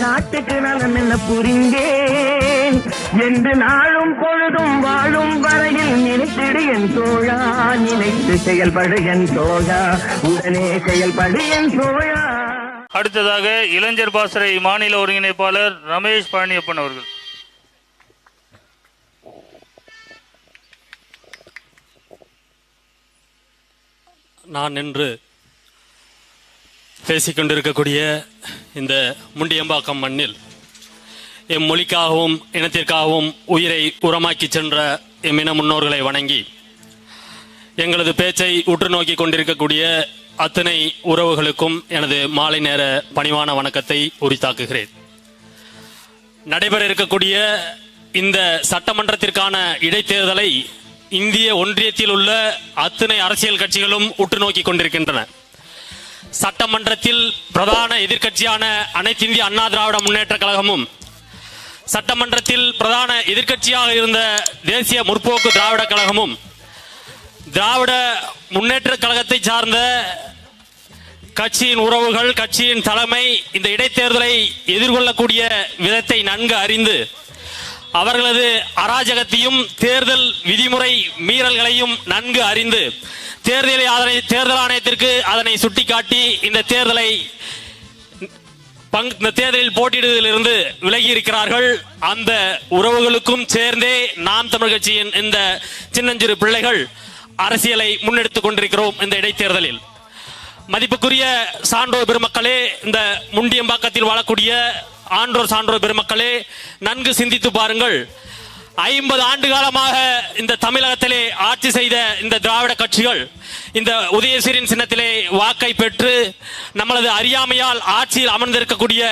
நாட்டுக்கு நலம் என்ன புரிந்தேன்? என்று நாளும் பொழுதும் வாழும் வரையில் நினைத்திடு என் தோழா நினைத்து செயல்படு என் தோழா உடனே செயல்படு என் தோழா. அடுத்ததாக இளைஞர் பாசறை மாநில ஒருங்கிணைப்பாளர் ரமேஷ் பழனியப்பன் அவர்கள். நான் நின்று பேசிக்கொண்டிருக்கக்கூடிய இந்த முண்டியம்பாக்கம் மண்ணில் எம் மொழிக்காகவும் இனத்திற்காகவும் உயிரை உரமாக்கி சென்ற எம் இன முன்னோர்களை வணங்கி எங்களது பேச்சை உற்று நோக்கி கொண்டிருக்கக்கூடிய அத்தனை உறவுகளுக்கும் எனது மாலை நேர பணிவான வணக்கத்தை உரித்தாக்குகிறேன். நடைபெற இருக்கக்கூடிய இந்த சட்டமன்றத்திற்கான இடைத்தேர்தலை இந்திய ஒன்றியத்தில் உள்ள அத்தனை அரசியல் கட்சிகளும் உற்று நோக்கி கொண்டிருக்கின்றன. சட்டமன்றத்தில் பிரதான எதிர்க்கட்சியான அனைத்து இந்திய அண்ணா திராவிட முன்னேற்ற கழகமும் சட்டமன்றத்தில் பிரதான எதிர்க்கட்சியாக இருந்த தேசிய முற்போக்கு திராவிட கழகமும் திராவிட முன்னேற்ற கழகத்தை சார்ந்த கட்சியின் உறவுகள் கட்சியின் தலைமை இந்த இடைத்தேர்தலை எதிர்கொள்ளக்கூடிய விதத்தை நன்கு அறிந்து அவர்களது அராஜகத்தையும் தேர்தல் விதிமுறை மீறல்களையும் நன்கு அறிந்து தேர்தலை அதனை தேர்தல் ஆணையத்திற்கு அதனை சுட்டிக்காட்டி இந்த தேர்தலை இந்த தேர்தலில் போட்டியிடுவதிலிருந்து விலகி இருக்கிறார்கள் அந்த உறவுகளுக்கும் சேர்ந்தே நாம் தமிழ் கட்சியின் இந்த சின்னஞ்சிறு பிள்ளைகள் அரசியலை முன்னெடுத்துக் கொண்டிருக்கிறோம் இந்த இடைத்தேர்தலில். மதிப்புக்குரிய சான்றோர் பெருமக்களே இந்த முண்டியம்பாக்கத்தில் வாழக்கூடிய ஆன்றோர் சான்றோர் பெருமக்களே நன்கு சிந்தித்து பாருங்கள். ஐம்பது ஆண்டு காலமாக இந்த தமிழகத்திலே ஆட்சி செய்த இந்த திராவிட கட்சிகள் இந்த உதயசீரின் சின்னத்திலே வாக்கை பெற்று நம்மளது அறியாமையால் ஆட்சியில் அமர்ந்திருக்கக்கூடிய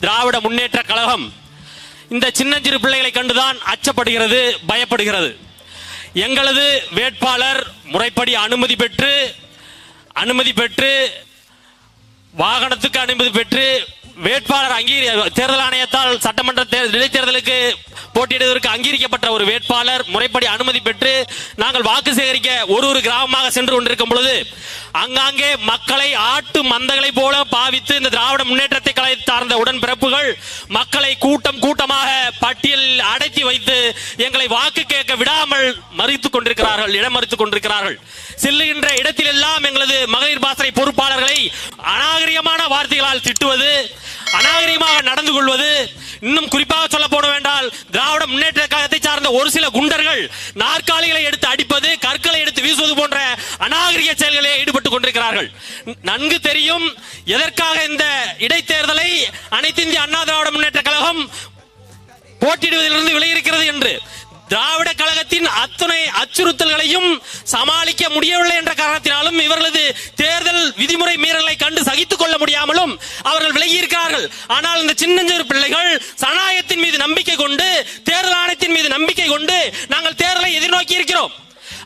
திராவிட முன்னேற்ற கழகம் இந்த சின்னஞ்சிறு பிள்ளைகளை கண்டுதான் அச்சப்படுகிறது பயப்படுகிறது. எங்களது வேட்பாளர் முறைப்படி அனுமதி பெற்று அனுமதி பெற்று வாகனத்துக்கு அனுமதி பெற்று வேட்பாளர் அங்கீகரி தேர்தல் ஆணையத்தால் சட்டமன்ற இடைத்தேர்தலுக்கு போட்டியிடுவதற்கு அங்கீகரிக்கப்பட்ட ஒரு வேட்பாளர் முறைப்படி அனுமதி பெற்று நாங்கள் வாக்கு சேகரிக்க ஒரு ஒரு கிராமமாக சென்று கொண்டிருக்கும் பொழுது அங்காங்கே மக்களை ஆட்டு மந்தங்களை போல பாவித்து இந்த திராவிட முன்னேற்றத்தை கலை சார்ந்த உடன்பிறப்புகள் மக்களை கூட்டம் கூட்டமாக பட்டியலில் அடைத்தி வைத்து எங்களை வாக்கு கேட்க விடாமல் மறித்துக் கொண்டிருக்கிறார்கள் இடம் மறித்துக் கொண்டிருக்கிறார்கள். செல்லுகின்ற இடத்திலெல்லாம் எங்களது மகளிர் பாசறை பொறுப்பாளர்களை அநாகரிகமான வார்த்தைகளால் திட்டுவது அநாகரிகமாக நடந்து கொள்வது இன்னும் குறிப்பாக சொல்ல போன வேண்டால் திராவிட முன்னேற்ற கழகத்தை சார்ந்த ஒரு சில குண்டர்கள் நாற்காலிகளை எடுத்து அடிப்பது கற்களை எடுத்து வீசுவது போன்ற அநாகரிக செயல்களில் ஈடுபட்டுக் கொண்டிருக்கிறார்கள். நன்கு தெரியும் எதற்காக இந்த இடைத்தேர்தலை அனைத்து இந்திய அண்ணா திராவிட முன்னேற்ற கழகம் போட்டியிடுவதிலிருந்து விலகியிருக்கிறது என்று. திராவிட கழகத்தின் அத்துணை அச்சுறுத்தல்களையும் சமாளிக்க முடியவில்லை என்ற காரணத்தினாலும் இவர்களது தேர்தல் விதிமுறை மீறல் சகித்துக் கொள்ள முடியாமலும் அவர்கள் விலகி இருக்கிறார்கள் ஆனால் இந்த சின்னஞ்சிறு பிள்ளைகள் சனாயத்தின் மீது நம்பிக்கை கொண்டு தேர்தல் ஆணையத்தின் மீது நம்பிக்கை கொண்டு நாங்கள் தேர்தலை எதிர்நோக்கி இருக்கிறோம்.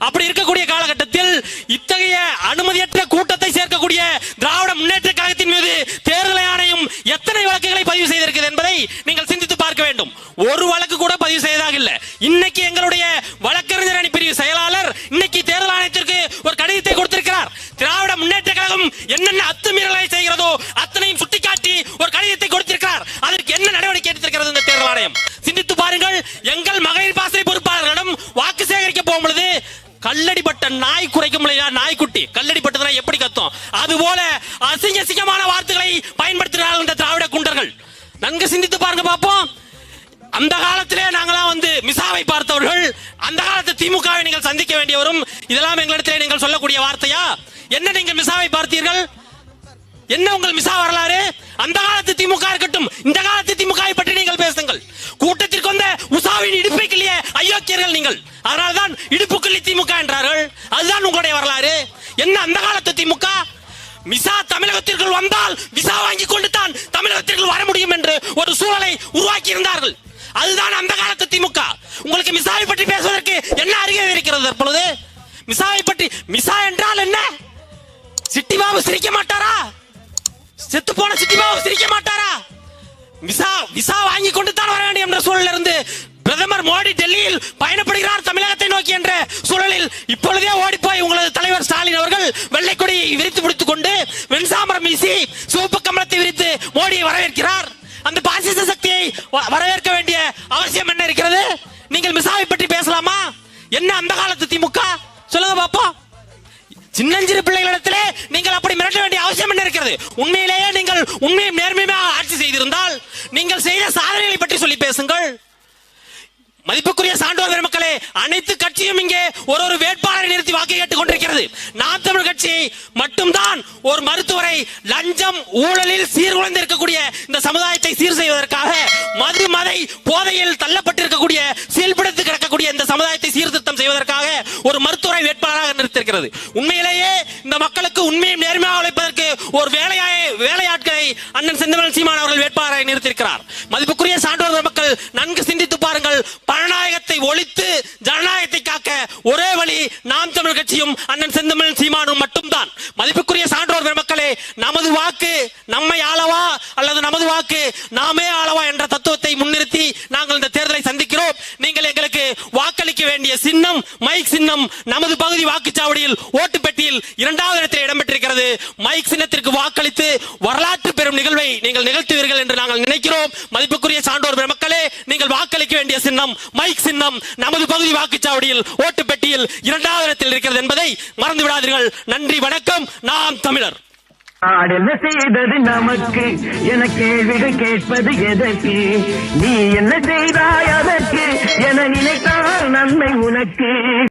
அப்படி இருக்கக்கூடிய காலகட்டத்தில் இத்தகைய அனுமதியற்ற கூட்டத்தை சேர்க்கக்கூடிய திராவிட முன்னேற்ற கழகத்தின் மீது தேர்தல் ஆணையம் எத்தனை வழக்குகளை பதிவு செய்திருக்கிறது என்பதை நீங்கள் சிந்தித்து பார்க்க வேண்டும். ஒரு வழக்கு கூட பதிவு செய்ததாக இல்லை. இன்னைக்கு எங்களுடைய வழக்கறிஞர் அணி பிரிவு செயலாளர் இன்னைக்கு தேர்தல் ஆணையத்திற்கு ஒரு கடிதத்தை கொடுத்திருக்கிறார் திராவிட முன்னேற்ற கழகம் என்னென்ன அத்துமீறலை செய்கிறதோ அத்தனையும் சுட்டிக்காட்டி ஒரு கடிதத்தை கொடுத்திருக்கிறார். அதற்கு என்ன நடவடிக்கை எடுத்திருக்கிறது இந்த தேர்தல் ஆணையம்? சிந்தித்து பாருங்கள் எங்கள் மகளிர் பாசறை பொறுப்பாளர்களிடம் வாக்கு சேகரிக்க போகும் பொழுது கல்லடிப்பட்ட நாய் குறைக்கும் இல்லையா? நாய்க்குட்டி. கல்லடிப்பட்டதுனா எப்படி கத்தும்? அது போல அசிங்க அசிங்கமான வார்த்தைகளை பயன்படுத்துகிறார்கள் இந்த திராவிட குண்டர்கள். நன்கு சிந்தித்து பாருங்க பார்ப்போம். அந்த காலத்திலே நாங்களாம் வந்து மிசாவை பார்த்தவர்கள் அந்த காலத்து திமுகவை நீங்கள் சந்திக்க வேண்டியவரும் இதெல்லாம் எங்களிடத்திலே நீங்கள் சொல்லக்கூடிய வார்த்தையா? என்ன நீங்கள் மிசாவை பார்த்தீர்கள்? என்ன உங்கள் மிசா வரலாறு? அந்த காலத்து திமுக இருக்கட்டும் இந்த காலத்து திமுக பற்றி நீங்கள் பேசுங்கள். கூட்டத்திற்கு வந்த உசாவின் இடுப்பை கிளிய அயோக்கியர்கள் நீங்கள். அதனால்தான் இடுப்பு கிள்ளி திமுக என்றார்கள். அதுதான் உங்களுடைய வரலாறு. என்ன அந்த காலத்து திமுக? மிசா தமிழகத்திற்குள் வந்தால் விசா வாங்கி கொண்டு தான் தமிழகத்திற்குள் வர முடியும் என்று ஒரு சூழலை உருவாக்கி இருந்தார்கள் அதுதான் அந்த காலத்து திமுக. உங்களுக்கு மிசாவை பற்றி பேசுவதற்கு என்ன அறிகை இருக்கிறது தற்பொழுது? மிசாவை பற்றி மிசா என்றால் என்ன? சிட்டி பாபு சிரிக்க மாட்டாரா? செத்து போன சிட்டி பாபு சிரிக்க மாட்டாரா? விசா விசா வாங்கி கொண்டு தான் வர வேண்டும் என்ற சூழலில் இருந்து பிரதமர் மோடி டெல்லியில் பயணப்படுகிறார் தமிழகத்தை நோக்கி என்ற சூழலில் இப்பொழுதே ஓடிப்போய் உங்களது தலைவர் ஸ்டாலின் அவர்கள் வெள்ளை கொடியை விரித்து பிடித்துக் கொண்டு வெண்சாமரம் வீசி சிவப்பு கம்பளத்தை விரித்து மோடியை வரவேற்கிறார். அந்த பாஜக வரவேற்க வேண்டிய அவசியம் என்ன இருக்கிறது? நீங்கள் மிசாவை பற்றி பேசலாமா? என்ன அந்த காலத்து திமுக? சொல்லுங்க பாப்போம். சின்னஞ்சிறு பிள்ளைகளிடத்திலே நீங்கள் அப்படி மிரட்ட வேண்டிய அவசியம் உண்மையிலேயே நீங்கள் உண்மையை நேர்மையாக ஆட்சி செய்திருந்தால் நீங்கள் செய்த சாதனைகளை பற்றி சொல்லி பேசுங்கள். மதிப்புக்குரிய சான்றோர் பெருமக்களே அனைத்து கட்சியும் இங்கே ஒரு ஒரு வேட்பாளரை நிறுத்தி வாக்கு கேட்டுக் கொண்டிருக்கிறது. நாம் தமிழ் கட்சி மட்டும்தான் ஒரு மருத்துவரை லஞ்சம் ஊழலில் சீர்குலைந்து இருக்கக்கூடிய இந்த சமுதாயத்தை சீர் செய்வதற்காக மது மதை போதையில் தள்ளப்பட்டிருக்கக்கூடிய சீல்பிடித்து கிடக்கக்கூடிய இந்த சமுதாயத்தை சீர்திருத்தம் செய்வதற்காக ஒரு மருத்துவரை வேட்பாளராக நிறுத்திருக்கிறது உண்மையிலேயே இந்த மக்களுக்கு உண்மையை நேர்மையாக உழைப்பதற்கு ஒரு வேலையாய் வேலையாட்களை அண்ணன் செந்தமிழ் சீமான் அவர்கள் வேட்பாளரை நிறுத்தியிருக்கிறார். மதிப்புக்குரிய சான்றோர் மக்கள் நன்கு சிந்தித்து பாருங்கள். பணநாயகத்தை ஒழித்து ஜனநாயகத்தை காக்க ஒரே வழி நாம் தமிழ் கட்சியும் அண்ணன் செந்தமிழ் சீமானும் மட்டும்தான். மதிப்புக்குரிய சான்றோர் மக்களே நமது வாக்கு நம்மை ஆளவா அல்லது நமது வாக்கு நாமே ஆளவா என்ற தத்துவத்தை முன்னிறுத்தி நாங்கள் இந்த தேர்தலை சந்திக்கிறோம். வாக்களிக்க சின்னம் மைக் சின்னம் நமது பகுதி வாக்குச்சாவடியில் ஓட்டு பெட்டியில் இரண்டாவது இடத்தில் இடம்பெற்றிருக்கிறது. மைக் சின்னத்திற்கு வாக்களித்து வரலாற்று பெறும் நிகழ்வை நீங்கள் நிகழ்த்துவீர்கள் என்று நாங்கள் நினைக்கிறோம். மதிப்புக்குரிய சான்றோர் பெருமக்களே நீங்கள் வாக்களிக்க வேண்டிய சின்னம் மைக் சின்னம் நமது பகுதி வாக்குச்சாவடியில் ஓட்டு பெட்டியில் இரண்டாவது இடத்தில் இருக்கிறது என்பதை மறந்து விடாதீர்கள் நன்றி வணக்கம். நாம் தமிழர். நாடு என்ன செய்தது நமக்கு. என கேள்விகள் கேட்பது எதற்கு? நீ என்ன செய்தாய் அதற்கு? என நினைத்தால் நன்மை உனக்கு.